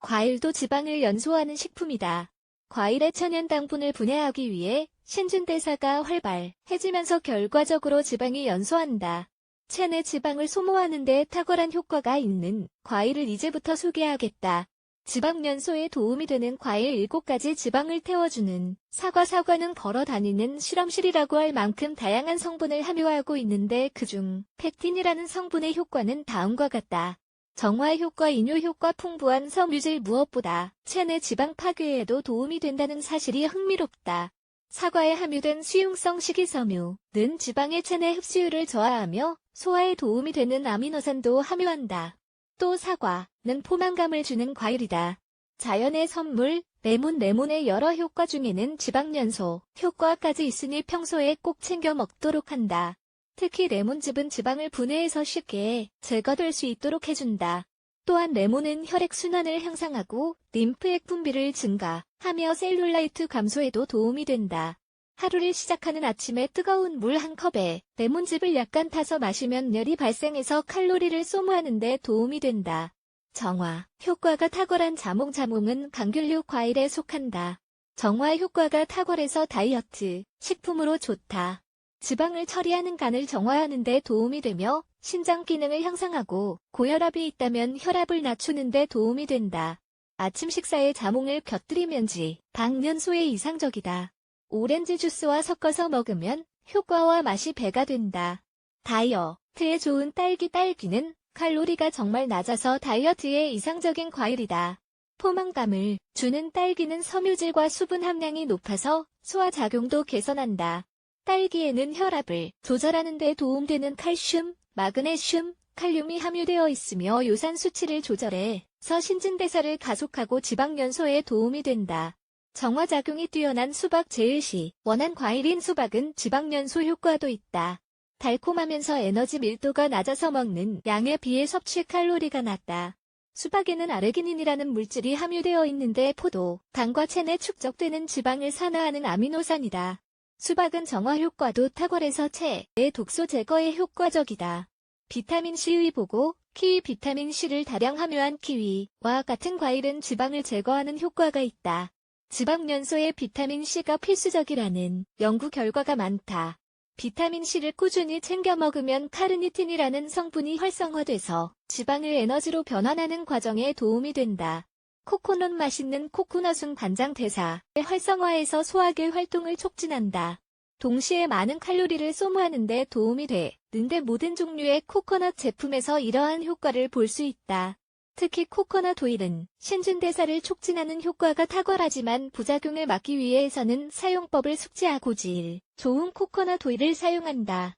과일도 지방을 연소하는 식품이다. 과일의 천연 당분을 분해하기 위해 신진대사가 활발해지면서 결과적으로 지방이 연소한다. 체내 지방을 소모하는 데 탁월한 효과가 있는 과일을 이제부터 소개하겠다. 지방 연소에 도움이 되는 과일 7가지 지방을 태워주는 사과 사과는 걸어 다니는 실험실이라고 할 만큼 다양한 성분을 함유하고 있는데 그중 펙틴이라는 성분의 효과는 다음과 같다. 정화 효과, 이뇨 효과, 풍부한 섬유질 무엇보다 체내 지방 파괴에도 도움이 된다는 사실이 흥미롭다. 사과에 함유된 수용성 식이섬유는 지방의 체내 흡수율을 저하하며 소화에 도움이 되는 아미노산도 함유한다. 또 사과는 포만감을 주는 과일이다. 자연의 선물, 레몬 레몬의 여러 효과 중에는 지방연소 효과까지 있으니 평소에 꼭 챙겨 먹도록 한다. 특히 레몬즙은 지방을 분해해서 쉽게 제거될 수 있도록 해준다. 또한 레몬은 혈액순환을 향상하고 림프액 분비를 증가하며 셀룰라이트 감소에도 도움이 된다. 하루를 시작하는 아침에 뜨거운 물 한 컵에 레몬즙을 약간 타서 마시면 열이 발생해서 칼로리를 소모하는 데 도움이 된다. 정화, 효과가 탁월한 자몽 자몽은 감귤류 과일에 속한다. 정화 효과가 탁월해서 다이어트, 식품으로 좋다. 지방을 처리하는 간을 정화하는 데 도움이 되며 신장 기능을 향상하고 고혈압이 있다면 혈압을 낮추는 데 도움이 된다. 아침 식사에 자몽을 곁들이면지 방연소에 이상적이다. 오렌지 주스와 섞어서 먹으면 효과와 맛이 배가 된다. 다이어트에 좋은 딸기 딸기는 칼로리가 정말 낮아서 다이어트에 이상적인 과일이다. 포만감을 주는 딸기는 섬유질과 수분 함량이 높아서 소화작용도 개선한다. 딸기에는 혈압을 조절하는 데 도움되는 칼슘, 마그네슘, 칼륨이 함유되어 있으며 요산 수치를 조절해 서 신진대사를 가속하고 지방 연소에 도움이 된다. 정화작용이 뛰어난 수박 제일시 원한 과일인 수박은 지방 연소 효과도 있다. 달콤하면서 에너지 밀도가 낮아서 먹는 양에 비해 섭취 칼로리가 낮다. 수박에는 아르기닌이라는 물질이 함유되어 있는데 포도, 당과 체내 축적되는 지방을 산화하는 아미노산이다. 수박은 정화 효과도 탁월해서 체의 독소 제거에 효과적이다. 비타민C의 보고 키위 비타민C를 다량 함유한 키위와 같은 과일은 지방을 제거하는 효과가 있다. 지방 연소에 비타민C가 필수적이라는 연구 결과가 많다. 비타민C를 꾸준히 챙겨 먹으면 카르니틴이라는 성분이 활성화돼서 지방을 에너지로 변환하는 과정에 도움이 된다. 코코넛 맛있는 코코넛은 간장 대사의 활성화해서 소화계 활동을 촉진한다. 동시에 많은 칼로리를 소모하는 데 도움이 되는데 모든 종류의 코코넛 제품에서 이러한 효과를 볼 수 있다. 특히 코코넛 오일은 신진대사를 촉진하는 효과가 탁월하지만 부작용을 막기 위해서는 사용법을 숙지하고 질 좋은 코코넛 오일을 사용한다.